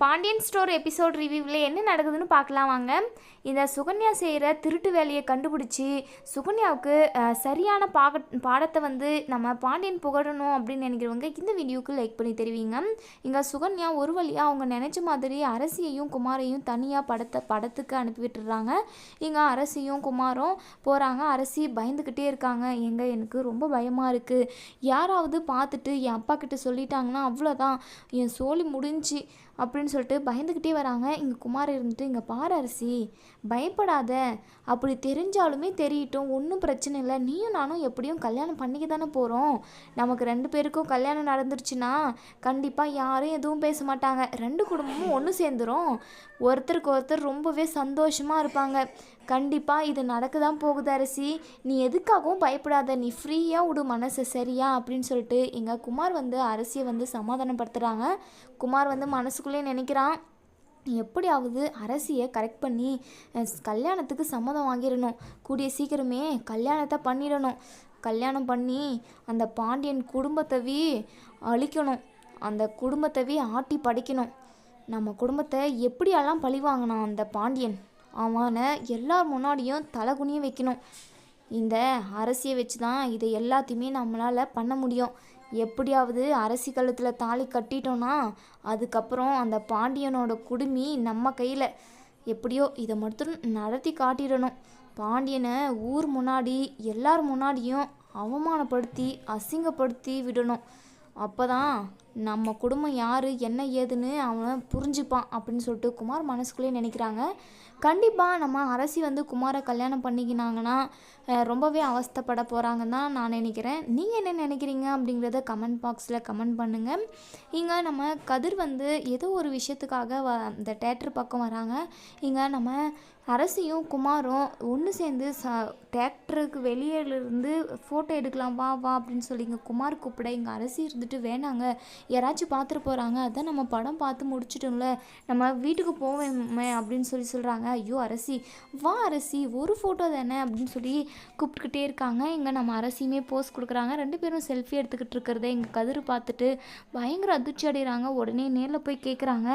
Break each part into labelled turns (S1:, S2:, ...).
S1: Pandian store episode ரிவ்யூவில் என்ன நடக்குதுன்னு பார்க்கலாம் வாங்க. இந்த சுகன்யா செய்கிற திருட்டு வேலையை கண்டுபிடிச்சி சுகன்யாவுக்கு சரியான பாக பாடத்தை வந்து நம்ம பாண்டியன் புகழணும் அப்படின்னு நினைக்கிறவங்க இந்த வீடியோவுக்கு லைக் பண்ணி தெரிவிங்க. இங்கே சுகன்யா ஒரு வழியாக அவங்க நினச்ச மாதிரி அரசியையும் குமாரையும் தனியாக படத்தை படத்துக்கு அனுப்பி விட்டுறாங்க. இங்கே அரசியும் குமாரும் போகிறாங்க அரசி பயந்துக்கிட்டே இருக்காங்க. எங்கே எனக்கு ரொம்ப பயமாக இருக்குது யாராவது பார்த்துட்டு என் அப்பா கிட்ட சொல்லிட்டாங்கன்னா அவ்வளோதான் என் சோழி முடிஞ்சு அப்படின்னு சொல்லிட்டு பயந்துக்கிட்டே வராங்க. இங்கே குமார் இருந்துட்டு இங்கே பாரு அரிசி பயப்படாத. அப்படி தெரிஞ்சாலுமே தெரியட்டும். ஒன்றும் பிரச்சனை இல்லை. நீயும் நானும் எப்படியும் கல்யாணம் பண்ணிக்க தானே போகிறோம் நமக்கு ரெண்டு பேருக்கும் கல்யாணம் நடந்துருச்சுன்னா கண்டிப்பாக யாரும் எதுவும் பேச மாட்டாங்க. ரெண்டு குடும்பமும் ஒன்று சேர்ந்துரும். ஒருத்தருக்கு ஒருத்தர் ரொம்பவே சந்தோஷமாக இருப்பாங்க. கண்டிப்பாக இது நடக்க தான் போகுது அரசி. நீ எதுக்காகவும் பயப்படாத நீ ஃப்ரீயாக விடு மனசை சரியா அப்படின்னு சொல்லிட்டு எங்கள் குமார் வந்து அரசியை வந்து சமாதானப்படுத்துகிறாங்க குமார் வந்து மனசுக்குள்ளே நினைக்கிறான் எப்படியாவது அரசியை கரெக்ட் பண்ணி கல்யாணத்துக்கு சம்மதம் வாங்கிடணும். கூடிய சீக்கிரமே கல்யாணத்தை பண்ணிடணும். கல்யாணம் பண்ணி அந்த பாண்டியன் குடும்பத்தவி அழிக்கணும். அந்த குடும்பத்தவி ஆட்டி படிக்கணும். நம்ம குடும்பத்தை எப்படியெல்லாம் பழி வாங்கினான் அந்த பாண்டியன்? அவனை எல்லார் முன்னாடியும் தலைகுனிய வைக்கணும். இந்த அரசியை வச்சு தான் இதை எல்லாத்தையுமே நம்மளால் பண்ண முடியும். எப்படியாவது அரசி கழுத்தில் தாலி கட்டிட்டோன்னா அதுக்கப்புறம் அந்த பாண்டியனோட குடுமி நம்ம கையில். எப்படியோ இதை மட்டும் நடத்தி காட்டிடணும். பாண்டியனை ஊர் முன்னாடி எல்லார் முன்னாடியும் அவமானப்படுத்தி அசிங்கப்படுத்தி விடணும். அப்போ தான் நம்ம குடும்பம் யார் என்ன ஏதுன்னு அவன் புரிஞ்சுப்பான் அப்படின்னு சொல்லிட்டு குமார் மனசுக்குள்ளேயே நினைக்கிறாங்க. கண்டிப்பாக நம்ம அரசி வந்து குமாரை கல்யாணம் பண்ணிக்கினாங்கன்னா ரொம்பவே அவஸ்தைப்பட போகிறாங்கன்னு தான் நான் நினைக்கிறேன். நீங்கள் என்ன நினைக்கிறீங்க அப்படிங்கிறத கமெண்ட் பாக்ஸில் கமெண்ட் பண்ணுங்கள் இங்கே நம்ம கதிர் வந்து ஏதோ ஒரு விஷயத்துக்காக வ இந்த தேட்டர் பக்கம் வராங்க. இங்கே நம்ம அரசியும் குமாரும் ஒன்று சேர்ந்து ச தேட்டருக்கு வெளியிலேருந்து ஃபோட்டோ எடுக்கலாம் வா வா அப்படின்னு சொல்லி இங்கே குமார் கூப்பிட இங்கே அரசி இருந்துட்டு வேணாங்க. யாராச்சும் பார்த்துட்டு போகிறாங்க அதான் நம்ம படம் பார்த்து முடிச்சிட்டோம்ல. நம்ம வீட்டுக்கு போவேன் அப்படின்னு சொல்லி சொல்கிறாங்க ஐயோ அரசி வா அரசி ஒரு ஃபோட்டோ தானே அப்படின்னு சொல்லி கூப்பிட்டுக்கிட்டே இருக்காங்க. இங்கே நம்ம அரசியுமே போஸ் கொடுக்குறாங்க. ரெண்டு பேரும் செல்ஃபி எடுத்துக்கிட்டு இருக்கிறத எங்கள் கதிர் பார்த்துட்டு பயங்கர அதிர்ச்சி அடைகிறாங்க. உடனே நேரில் போய் கேட்குறாங்க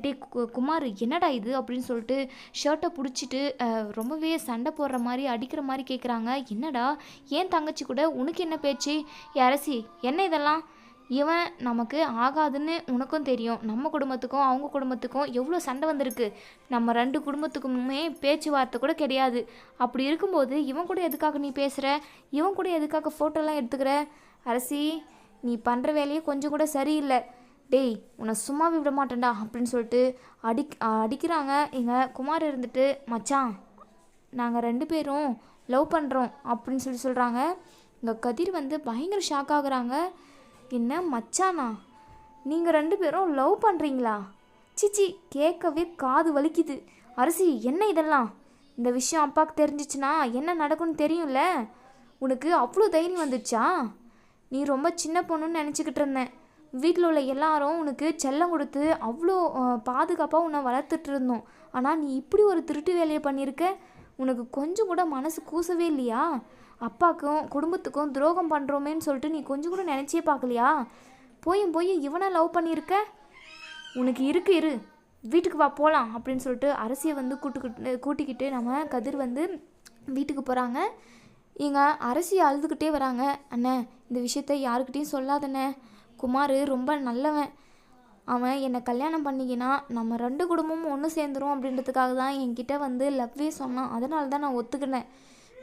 S1: டே கு- குமார் என்னடா இது? அப்படின்னு சொல்லிட்டு ஷர்ட்டை பிடிச்சிட்டு ரொம்பவே சண்டை போடுற மாதிரி அடிக்கிற மாதிரி கேட்குறாங்க என்னடா? ஏன் தங்கச்சி கூட? உனக்கு என்ன பேச்சு? அரசி என்ன இதெல்லாம்? இவன் நமக்கு ஆகாதுன்னு உனக்கும் தெரியும் நம்ம குடும்பத்துக்கும் அவங்க குடும்பத்துக்கும் எவ்வளோ சண்டை வந்திருக்கு. நம்ம ரெண்டு குடும்பத்துக்குமே பேச்சுவார்த்தை கூட கிடையாது. அப்படி இருக்கும்போது இவன் கூட எதுக்காக நீ பேசுகிற இவன் கூட எதுக்காக ஃபோட்டோலாம் எடுத்துக்கிற? அரசி நீ பண்ணுற வேலையே கொஞ்சம் கூட சரியில்லை. டேய் உன்னை சும்மாவே விட மாட்டேன்டா அப்படின்னு சொல்லிட்டு அடி அடிக்கிறாங்க. எங்கள் குமார் இருந்துட்டு மச்சான் நாங்கள் ரெண்டு பேரும் லவ் பண்ணுறோம் அப்படின்னு சொல்லி சொல்கிறாங்க இங்கே கதிர் வந்து பயங்கர ஷாக் ஆகுறாங்க. என்ன மச்சானா? நீங்கள் ரெண்டு பேரும் லவ் பண்ணுறீங்களா சிச்சி கேட்கவே காது வலிக்குது. அரிசி என்ன இதெல்லாம்? இந்த விஷயம் அப்பாவுக்கு தெரிஞ்சிச்சுன்னா என்ன நடக்கும்னு தெரியும்ல? உனக்கு அவ்வளோ தைரியம் வந்துச்சா? நீ ரொம்ப சின்ன பொண்ணுன்னு நினச்சிக்கிட்டு இருந்தேன். வீட்டில் உள்ள எல்லாரும் உனக்கு செல்லம் கொடுத்து அவ்வளோ பாதுகாப்பாக உன்னை வளர்த்துட்டு இருந்தோம். ஆனால் நீ இப்படி ஒரு திருட்டு வேலையை பண்ணியிருக்க? உனக்கு கொஞ்சம் கூட மனசு கூசவே இல்லையா? அப்பாவுக்கும் குடும்பத்துக்கும் துரோகம் பண்ணுறோமேன்னு சொல்லிட்டு நீ கொஞ்சம் கூட நினச்சே பார்க்கலையா? போயும் போய் இவனை லவ் பண்ணியிருக்க? உனக்கு இருக்கு இரு. வீட்டுக்கு வா போகலாம் அப்படின்னு சொல்லிட்டு அரசியை வந்து கூட்டுக்கிட்டு கூட்டிக்கிட்டு நம்ம கதிர் வந்து வீட்டுக்கு போகிறாங்க இங்கே அரசி அழுதுகிட்டே வராங்க. அண்ணே இந்த விஷயத்த யாருக்கிட்டேயும் சொல்லாதண்ணே. குமார் ரொம்ப நல்லவன். அவன் என்னை கல்யாணம் பண்ணிக்கினா நம்ம ரெண்டு குடும்பமும் ஒன்று சேர்ந்துரும் அப்படின்றதுக்காக தான் என்கிட்ட வந்து லவ்வே சொன்னான். அதனால தான் நான் ஒத்துக்கினேன்.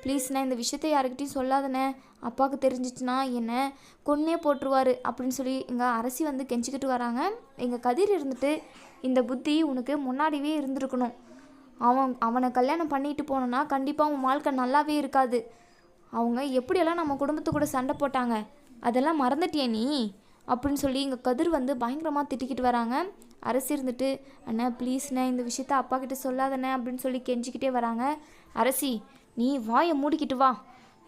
S1: ப்ளீஸ்ண்ணே இந்த விஷயத்த யாருக்கிட்டையும் சொல்லாதண்ணே. அப்பாவுக்கு தெரிஞ்சிச்சுன்னா என்னை? கொன்னே போட்டுருவாரு அப்படின்னு சொல்லி எங்கள் அரசி வந்து கெஞ்சிக்கிட்டு வராங்க. எங்கள் கதிர் இருந்துட்டு இந்த புத்தி உனக்கு முன்னாடியே இருந்திருக்கணும். அவன் அவனை கல்யாணம் பண்ணிட்டு போனோன்னா கண்டிப்பாக அவன் வாழ்க்கை நல்லாவே இருக்காது. அவங்க எப்படியெல்லாம் நம்ம குடும்பத்து கூட சண்டை போட்டாங்க? அதெல்லாம் மறந்துட்டியே நீ? அப்படின்னு சொல்லி இங்கே கதிர் வந்து பயங்கரமாக திட்டிக்கிட்டு வராங்க. அரசி இருந்துட்டு அண்ணா ப்ளீஸ்ண்ணே இந்த விஷயத்த அப்பா கிட்ட சொல்லாதண்ணே அப்படின்னு சொல்லி கெஞ்சிக்கிட்டே வராங்க. அரசி நீ வாயை மூடிக்கிட்டு வா.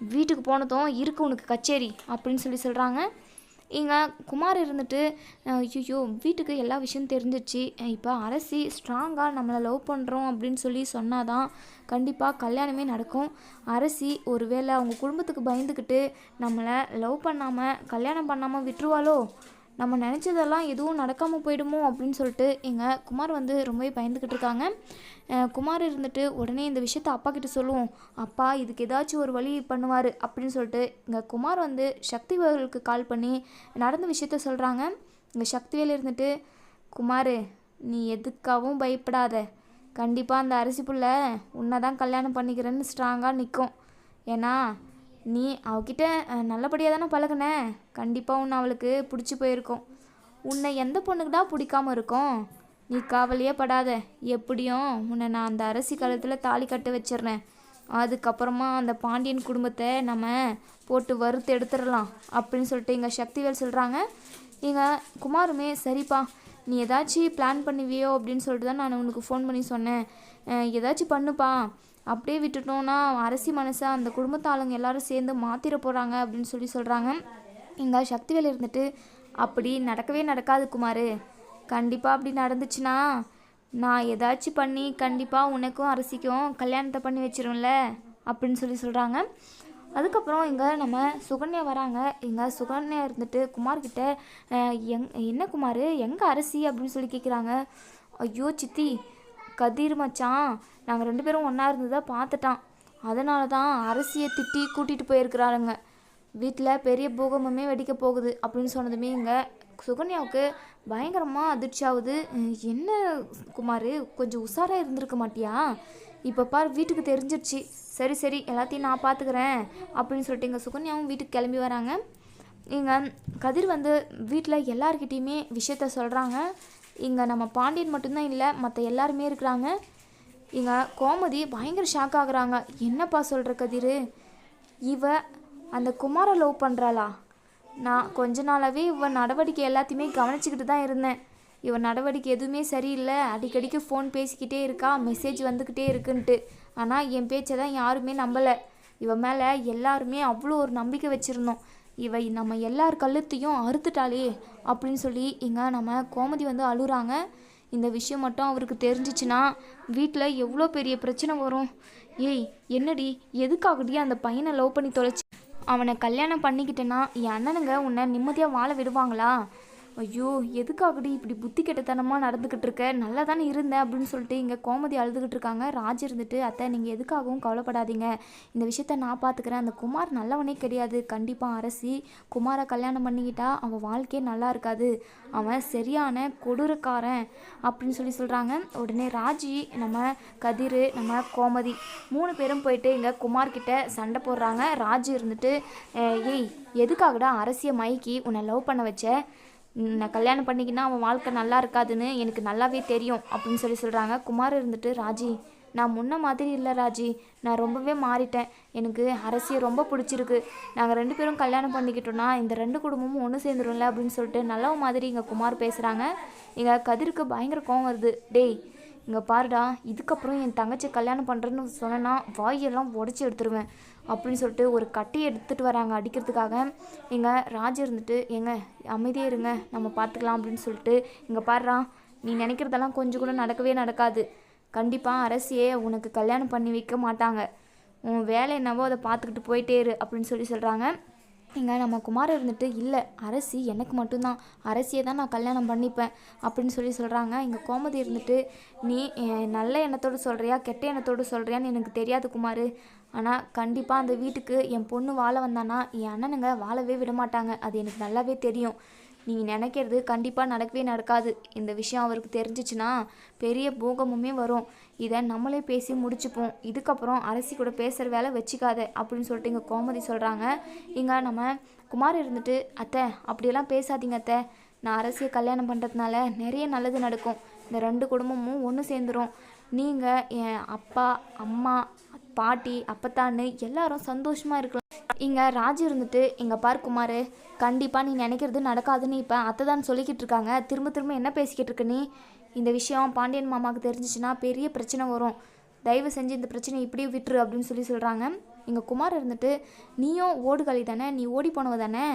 S1: வீட்டுக்கு போனதும் இருக்கு உனக்கு கச்சேரி அப்படின்னு சொல்லி சொல்கிறாங்க இங்கே குமார் இருந்துட்டு ஐயோ வீட்டுக்கு எல்லா விஷயம் தெரிஞ்சிச்சு இப்போ அரசி ஸ்ட்ராங்காக நம்மளை லவ் பண்ணுறோம் அப்படின்னு சொல்லி சொன்னாதான் கண்டிப்பாக கல்யாணமே நடக்கும். அரசி ஒருவேளை அவங்க குடும்பத்துக்கு பயந்துக்கிட்டு நம்மளை லவ் பண்ணாமல் கல்யாணம் பண்ணாமல் விட்டுருவாளோ? நம்ம நினச்சதெல்லாம் எதுவும் நடக்காமல் போயிடுமோ அப்படின்னு சொல்லிட்டு எங்கள் குமார் வந்து ரொம்பவே பயந்துக்கிட்டு இருக்காங்க. குமார் இருந்துட்டு உடனே இந்த விஷயத்த அப்பா கிட்ட சொல்லுவோம். அப்பா இதுக்கு ஏதாச்சும் ஒரு வழி பண்ணுவார் அப்படின்னு சொல்லிட்டு இங்கே குமார் வந்து சக்திவேலுக்கு கால் பண்ணி நடந்த விஷயத்த சொல்கிறாங்க இங்கே சக்திவேல் இருந்துட்டு குமார் நீ எதுக்காகவும் பயப்படாத. கண்டிப்பாக அந்த அரிசி புள்ள உன்னை தான் கல்யாணம் பண்ணிக்கிறேன்னு ஸ்ட்ராங்காக நிற்கும் ஏன்னா நீ அவகிட்ட நல்லபடியாக தானே பழகுன? கண்டிப்பாக உன்னை அவளுக்கு பிடிச்சி போயிருக்கும். உன்னை எந்த பொண்ணுக்குடா பிடிக்காம இருக்கும்? நீ காவலையே படாத. எப்படியும் உன்னை நான் அந்த அரசி காலத்தில் தாலி கட்ட வச்சிடுறேன். அதுக்கப்புறமா அந்த பாண்டியன் குடும்பத்தை நம்ம போட்டு வறுத்து எடுத்துடலாம் அப்படின்னு சொல்லிட்டு எங்கள் சக்திவேல் சொல்கிறாங்க எங்கள் குமாருமே சரிப்பா நீ ஏதாச்சும் பிளான் பண்ணுவியோ அப்படின்னு சொல்லிட்டு தான் நான் உனக்கு ஃபோன் பண்ணி சொன்னேன். ஏதாச்சும் பண்ணுப்பா. அப்படியே விட்டுட்டோம்னா அரசி மனசை அந்த குடும்பத்து ஆளுங்க எல்லாரும் சேர்ந்து மாத்திர போகிறாங்க அப்படின்னு சொல்லி சொல்கிறாங்க எங்கள் சக்திவேல் இருந்துட்டு அப்படி நடக்கவே நடக்காது குமார். கண்டிப்பாக அப்படி நடந்துச்சுன்னா நான் ஏதாச்சும் பண்ணி கண்டிப்பாக உனக்கும் அரசிக்கும் கல்யாணத்தை பண்ணி வச்சிரும்ல அப்படின்னு சொல்லி சொல்கிறாங்க அதுக்கப்புறம் இங்கே நம்ம சுகன்யா வராங்க. இங்கே சுகன்யா இருந்துட்டு குமார்கிட்ட எங் என்ன குமார்? எங்கே அரிசி? அப்படின்னு சொல்லி கேட்குறாங்க ஐயோ சித்தி கதிர் மச்சான் நாங்கள் ரெண்டு பேரும் ஒன்றா இருந்ததை பார்த்துட்டான். அதனால தான் அரசியை திட்டி கூட்டிகிட்டு போயிருக்கிறாருங்க வீட்டில் பெரிய பூகம்பமே வெடிக்க போகுது அப்படின்னு சொன்னதுமே இங்கே சுகன்யாவுக்கு பயங்கரமாக அதிர்ச்சி ஆகுது. என்ன குமார் கொஞ்சம் உஷாராக இருந்திருக்க மாட்டியா? இப்போ பார் வீட்டுக்கு தெரிஞ்சிருச்சு. சரி சரி எல்லாத்தையும் நான் பார்த்துக்கிறேன் அப்படின்னு சொல்லிட்டு எங்கள் சுகன்யாவும் வீட்டுக்கு கிளம்பி வராங்க. இங்கே கதிர் வந்து வீட்டில் எல்லார்கிட்டேயுமே விஷயத்த சொல்கிறாங்க இங்கே நம்ம பாண்டியன் மட்டும்தான் இல்லை மற்ற எல்லாருமே இருக்கிறாங்க. இங்கே கோமதி பயங்கர ஷாக் ஆகுறாங்க. என்னப்பா சொல்கிற கதிர்? இவ அந்த குமாரை லவ் பண்ணுறாளா நான் கொஞ்ச நாளாகவே இவன் நடவடிக்கை எல்லாத்தையுமே கவனிச்சுக்கிட்டு தான் இருந்தேன். இவன் நடவடிக்கை எதுவுமே சரியில்லை. அடிக்கடிக்கு ஃபோன் பேசிக்கிட்டே இருக்கா மெசேஜ் வந்துக்கிட்டே இருக்குன்ட்டு. ஆனால் என் பேச்சை தான் யாருமே நம்பலை. இவன் மேலே எல்லாருமே அவ்வளோ ஒரு நம்பிக்கை வச்சுருந்தோம். இவை நம்ம எல்லார் கழுத்தையும் அறுத்துட்டாளே அப்படின்னு சொல்லி இங்கே நம்ம கோமதி வந்து அழுகிறாங்க. இந்த விஷயம் மட்டும் அவருக்கு தெரிஞ்சிச்சுன்னா வீட்டில் எவ்வளோ பெரிய பிரச்சனை வரும். ஏய் என்னடி எதுக்காகடி அந்த பையனை லவ் பண்ணி தொலைச்சி? அவனை கல்யாணம் பண்ணிக்கிட்டேன்னா என் அண்ணனுங்க உன்னை நிம்மதியாக வாழ விடுவாங்களா? ஐயோ எதுக்காகடி இப்படி புத்தி கெட்டத்தனமாக நடந்துக்கிட்டு இருக்க? நல்லா தானே இருந்தேன் அப்படின்னு சொல்லிட்டு இங்கே கோமதி அழுதுகிட்டு இருக்காங்க. ராஜ் இருந்துட்டு அத்தை நீங்கள் எதுக்காகவும் கவலைப்படாதீங்க. இந்த விஷயத்த நான் பார்த்துக்கிறேன் அந்த குமார் நல்லவனே கிடையாது. கண்டிப்பாக அரசி குமாரை கல்யாணம் பண்ணிக்கிட்டா அவன் வாழ்க்கையே நல்லா இருக்காது. அவன் சரியான கொடூரக்காரன். அப்படின்னு சொல்லி சொல்கிறாங்க உடனே ராஜி நம்ம கதிர் நம்ம கோமதி மூணு பேரும் போயிட்டு இங்கே குமார்கிட்ட சண்டை போடுறாங்க. ராஜி இருந்துட்டு ஏய் எதுக்காகடா அரசியை மைக்கி உன்னை லவ் பண்ண வச்ச? நான் கல்யாணம் பண்ணிக்கினா அவன் வாழ்க்கை நல்லா இருக்காதுன்னு எனக்கு நல்லாவே தெரியும் அப்படின்னு சொல்லி சொல்கிறாங்க குமார் இருந்துட்டு ராஜி நான் முன்ன மாதிரி இல்லை ராஜி. நான் ரொம்பவே மாறிட்டேன். எனக்கு அரசியை ரொம்ப பிடிச்சிருக்கு. நாங்கள் ரெண்டு பேரும் கல்யாணம் பண்ணிக்கிட்டோன்னா இந்த ரெண்டு குடும்பமும் ஒன்று சேர்ந்துரும்ல அப்படின்னு சொல்லிட்டு நல்ல மாதிரி இங்கே குமார் பேசுகிறாங்க இங்கே கதிருக்கு பயங்கர கோவம் வருது. டேய் இங்கே பாருடா இதுக்கப்புறம் என் தங்கச்சி கல்யாணம் பண்ணுறேன்னு சொன்னேன்னா வாயெல்லாம் உடச்சி எடுத்துருவேன் அப்படின்னு சொல்லிட்டு ஒரு கட்டையை எடுத்துகிட்டு வராங்க அடிக்கிறதுக்காக. எங்கள் ராஜ் இருந்துட்டு எங்க அமைதியே இருங்க நம்ம பார்த்துக்கலாம் அப்படின்னு சொல்லிட்டு இங்கே பாருடா நீ நினைக்கிறதெல்லாம் கொஞ்சம் கூட நடக்கவே நடக்காது. கண்டிப்பாக அரசியே உனக்கு கல்யாணம் பண்ணி வைக்க மாட்டாங்க. உன் வேலை என்னவோ அதை பார்த்துக்கிட்டு போயிட்டே இரு அப்படின்னு சொல்லி சொல்கிறாங்க இங்கே நம்ம குமார் இருந்துட்டு இல்லை அரசி எனக்கு மட்டும்தான். அரசியை தான் நான் கல்யாணம் பண்ணிப்பேன். அப்படின்னு சொல்லி சொல்கிறாங்க இங்கே கோமதி இருந்துட்டு நீ நல்ல எண்ணத்தோடு சொல்கிறியா கெட்ட எண்ணத்தோடு சொல்கிறியான்னு எனக்கு தெரியாது குமார். ஆனால் கண்டிப்பாக அந்த வீட்டுக்கு என் பொண்ணு வாழ வந்தானா என் அண்ணனுங்க வாழவே விட மாட்டாங்க அது எனக்கு நல்லாவே தெரியும். நீங்கள் நினைக்கிறது கண்டிப்பாக நடக்கவே நடக்காது. இந்த விஷயம் அவருக்கு தெரிஞ்சிச்சுன்னா பெரிய பூகமுமே வரும். இதை நம்மளே பேசி முடிச்சுப்போம். இதுக்கப்புறம் அரசி கூட பேசுகிற வேலை வச்சுக்காத அப்படின்னு சொல்லிட்டு இங்கே கோமதி சொல்கிறாங்க இங்கே நம்ம குமார் இருந்துட்டு அத்தை அப்படியெல்லாம் பேசாதீங்க அத்தை. நான் அரசியை கல்யாணம் பண்ணுறதுனால நிறைய நல்லது நடக்கும். இந்த ரெண்டு குடும்பமும் ஒன்று சேர்ந்துரும். நீங்கள் என் அப்பா அம்மா பாட்டி அப்பத்தான்னு எல்லாரும் சந்தோஷமாக இருக்கலாம். இங்கே ராஜு இருந்துட்டு இங்கே பார் குமார். கண்டிப்பாக நீ நினைக்கிறது நடக்காதுன்னு இப்போ அத்தை தான் சொல்லிக்கிட்டு இருக்காங்க. திரும்ப திரும்ப என்ன பேசிக்கிட்டு இருக்க நீ? இந்த விஷயம் பாண்டியன் மாமாவுக்கு தெரிஞ்சிச்சுன்னா பெரிய பிரச்சனை வரும். தயவு செஞ்சு இந்த பிரச்சனையை இப்படியே விட்டுரு அப்படின்னு சொல்லி சொல்கிறாங்க இங்கே குமார் இருந்துட்டு நீயும் ஓடுகளி தானே? நீ ஓடி போனவ தானே?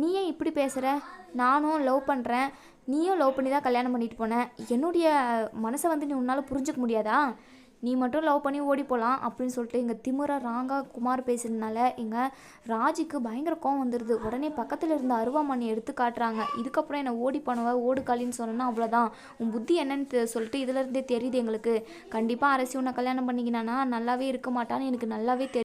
S1: நீ ஏன் இப்படி பேசுகிற நானும் லவ் பண்ணுறேன் நீயும் லவ் பண்ணி தான் கல்யாணம் பண்ணிட்டு போனேன் என்னுடைய மனசை வந்து நீ உன்னால் புரிஞ்சுக்க முடியாதா? நீ மட்டும் லவ் பண்ணி ஓடி போகலாம் அப்படின்னு சொல்லிட்டு எங்கள் திமுற ராங்கா குமார் பேசுறதுனால எங்கள் ராஜுக்கு பயங்கர கோவம் வந்துடுது உடனே பக்கத்தில் இருந்த அருவாமணி எடுத்து காட்டுறாங்க. இதுக்கப்புறம் என்னை ஓடி பண்ணுவ ஓடு காலின்னு சொன்னேன்னா அவ்வளோதான் உன் புத்தி என்னன்னு தெ- சொல்லிட்டு இதுலேருந்தே தெரியுது எங்களுக்கு. கண்டிப்பாக அரசி உன்னை கல்யாணம் பண்ணிக்கினானா நல்லாவே இருக்க மாட்டான்னு எனக்கு நல்லாவே தெரியும்